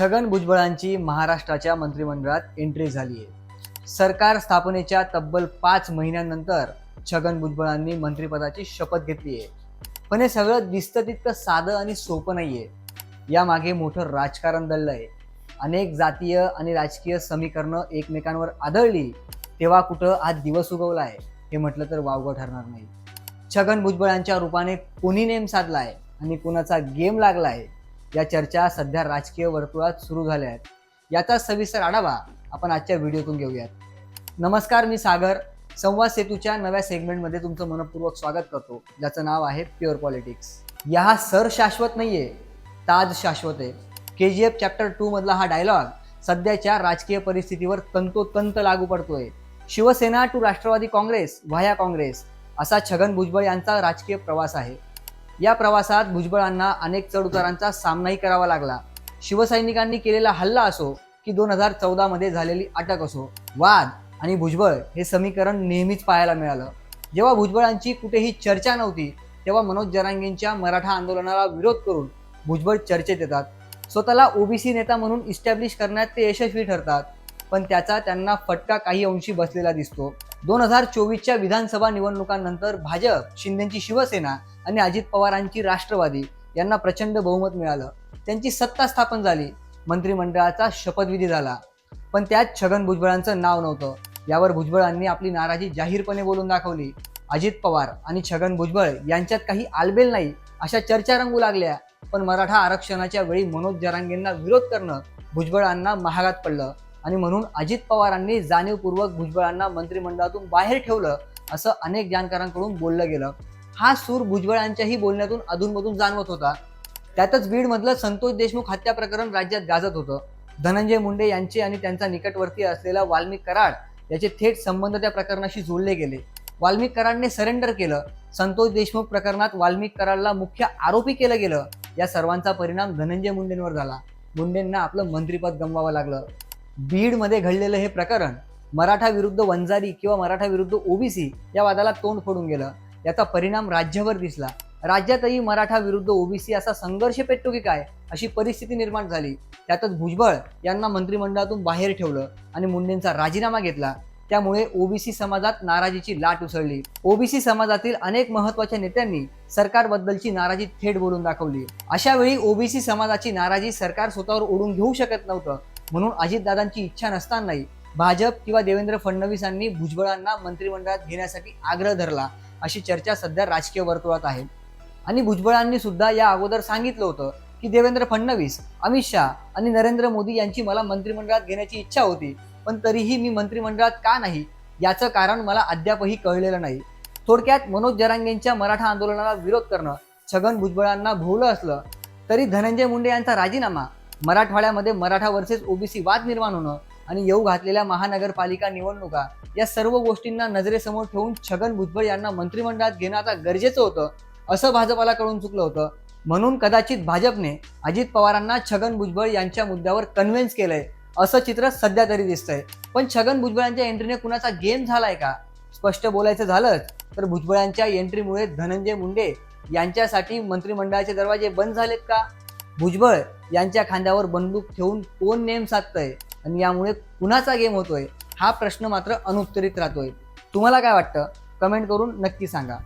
छगन भुजबळांची महाराष्ट्राच्या मंत्रिमंडळात एंट्री झाली आहे. सरकार स्थापनेच्या तब्बल पाच महिन्यांनंतर छगन भुजबळांनी मंत्रिपदाची शपथ घेतली आहे. पण हे सगळं दिसतं तितकं साधं आणि सोपं नाही आहे यामागे मोठं राजकारण दडलं आहे. अनेक जातीय आणि राजकीय समीकरणं एकमेकांवर आदळली तेव्हा कुठं आज दिवस उगवला आहे हे म्हटलं तर वावगं ठरणार नाही. छगन भुजबळांच्या रूपाने कोणी नेम साधला आहे आणि कोणाचा गेम लागला आहे या चर्चा सध्या राजकीय वर्तुळात सुरू झाल्या आहेत. याचा सविस्तर आढावा आपण आजच्या व्हिडिओतून घेऊयात. नमस्कार मी सागर. संवाद सेतूच्या नव्या सेगमेंटमध्ये तुमचं मनपूर्वक स्वागत करतो. ज्याचं नाव आहे प्युअर पॉलिटिक्स या हा सर शाश्वत नाहीये ताज शाश्वत आहे. K G F chapter two मधला हा डायलॉग सध्याच्या राजकीय परिस्थितीवर तंतोतंत लागू पडतोय. शिवसेना टू राष्ट्रवादी काँग्रेस व्हाया काँग्रेस असा छगन भुजबळ यांचा राजकीय प्रवास आहे. या प्रवासात भुजबळांना अनेक चढउतारांचा सामनाही करावा लागला. शिवसैनिकांनी केलेला हल्ला असो की दोन हजार चौदामध्ये झालेली अटक असो वाद आणि भुजबळ हे समीकरण नेहमीच पाहायला मिळालं. जेव्हा भुजबळांची कुठेही चर्चा नव्हती तेव्हा मनोज जरांगेंच्या मराठा आंदोलनाला विरोध करून भुजबळ चर्चेत येतात. स्वतःला ओबीसी नेता म्हणून इस्टॅब्लिश करण्यात ते यशस्वी ठरतात पण त्याचा त्यांना फटका काही अंशी बसलेला दिसतो. दोन हजार चोवीसच्या विधानसभा निवडणुकांनंतर भाजप शिंदेची शिवसेना आणि अजित पवारांची राष्ट्रवादी यांना प्रचंड बहुमत मिळालं. त्यांची सत्ता स्थापन झाली. मंत्रिमंडळाचा शपथविधी झाला. पण त्यात छगन भुजबळांचं नाव नव्हतं. यावर भुजबळांनी आपली नाराजी जाहीरपणे बोलून दाखवली. अजित पवार आणि छगन भुजबळ यांच्यात काही आलबेल नाही अशा चर्चा रंगू लागल्या. पण मराठा आरक्षणाच्या वेळी मनोज जरांगेंना विरोध करणं भुजबळांना महागात पडलं. आणि म्हणून अजित पवारांनी जाणीवपूर्वक भुजबळांना मंत्रिमंडळातून बाहेर ठेवलं असं अनेक जाणकारांकडून बोललं गेलं. हा सूर भुजबळांच्याही बोलण्यातून अधूनमधून जाणवत होता. त्यातच बीडमधलं संतोष देशमुख हत्या प्रकरण राज्यात गाजत होतं. धनंजय मुंडे यांचे आणि त्यांचा निकटवर्ती असलेला वाल्मिक कराड याचे थेट संबंध त्या प्रकरणाशी जोडले गेले. वाल्मिक कराडने सरेंडर केलं. संतोष देशमुख प्रकरणात वाल्मिक कराडला मुख्य आरोपी केलं गेलं. या सर्वांचा परिणाम धनंजय मुंडेंवर झाला. मुंडेंना आपलं मंत्रिपद गमवावं लागलं. बीडमध्ये घडलेलं हे प्रकरण मराठा विरुद्ध वंजारी किंवा मराठा विरुद्ध ओबीसी या वादाला तोंड फोडून गेलं. याचा परिणाम राज्यभर दिसला. राज्यातही मराठा विरुद्ध ओबीसी असा संघर्ष पेटतो की काय अशी परिस्थिती निर्माण झाली. त्यातच भुजबळ यांना मंत्रिमंडळातून बाहेर ठेवलं आणि मुंडेंचा राजीनामा घेतला. त्यामुळे ओबीसी समाजात नाराजीची लाट उसळली. ओबीसी समाजातील अनेक महत्त्वाच्या नेत्यांनी सरकारबद्दलची नाराजी थेट बोलून दाखवली. अशा वेळी ओबीसी समाजाची नाराजी सरकार स्वतःवर ओढून घेऊ शकत नव्हतं. म्हणून अजितदादांची इच्छा नसतानाही भाजप किंवा देवेंद्र फडणवीसांनी भुजबळांना मंत्रिमंडळात घेण्यासाठी आग्रह धरला अशी चर्चा सध्या राजकीय वर्तुळात आहे. आणि भुजबळांनी सुद्धा या अगोदर सांगितलं होतं की देवेंद्र फडणवीस अमित शहा आणि नरेंद्र मोदी यांची मला मंत्रिमंडळात घेण्याची इच्छा होती पण तरीही मी मंत्रिमंडळात का नाही याचं कारण मला अद्यापही कळलेलं नाही. थोडक्यात मनोज जरांगेंच्या मराठा आंदोलनाला विरोध करणं छगन भुजबळांना भोवलं असलं तरी धनंजय मुंडे यांचा राजीनामा मराठवाड्यामध्ये मराठा वर्सेस ओबीसी वाद निर्माण होणं आणि येऊ घातलेल्या महानगरपालिका निवडणुका या सर्व गोष्टींना नजरेसमोर ठेवून छगन भुजबळ यांना मंत्रिमंडळात घेणं आता गरजेचं होतं असं भाजपाला कळून चुकलं होतं. म्हणून कदाचित भाजपने अजित पवारांना छगन भुजबळ यांच्या मुद्द्यावर कन्व्हिन्स केलंय असं चित्र सध्या तरी दिसतंय. पण छगन भुजबळांच्या एंट्रीने कुणाचा गेम झालाय का? स्पष्ट बोलायचं झालंच तर भुजबळांच्या एंट्रीमुळे धनंजय मुंडे यांच्यासाठी मंत्रिमंडळाचे दरवाजे बंद झालेत का? भुजबळ यांच्या खांद्यावर बंदूक ठेवून कोण नेम साधतंय आणि यामुळे कुणाचा गेम होतोय हा प्रश्न मात्र अनुत्तरित राहतोय. तुम्हाला काय वाटतं? कमेंट करून नक्की सांगा.